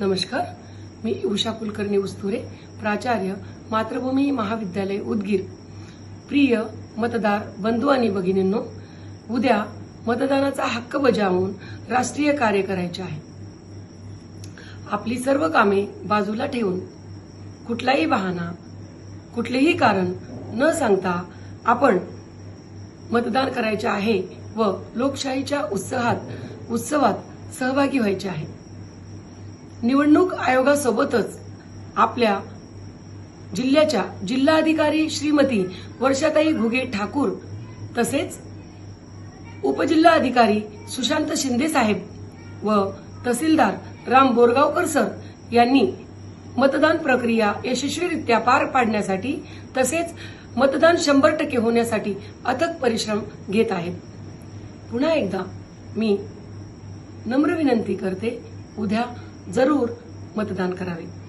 नमस्कार. मी उषा कुलकर्णी उस्तुरे प्राचार्य मातृभूमी महाविद्यालय उदगीर. प्रिय मतदार बंधू आणि भगिनींनो उद्या मतदानाचा हक्क बजावून राष्ट्रीय कार्य करायचे आहे. आपली सर्व कामे बाजूला ठेवून कुठलाही बहाणा कुठलेही कारण न सांगता आपण मतदान करायचे आहे व लोकशाहीच्या उत्साहात उत्सवात सहभागी व्हायचे आहे. निवडणूक आयोगासोबतच आपल्या जिल्ह्याच्या जिल्हाधिकारी श्रीमती वर्षाताई घुगे ठाकूर तसेच उपजिल्हाधिकारी सुशांत शिंदे साहेब व तहसीलदार राम बोरगावकर सर यांनी मतदान प्रक्रिया यशस्वीरित्या पार पाडण्यासाठी तसेच मतदान शंभर टक्के होण्यासाठी अथक परिश्रम घेत आहेत. पुन्हा एकदा मी नम्र विनंती करते उद्या जरूर मतदान करावे.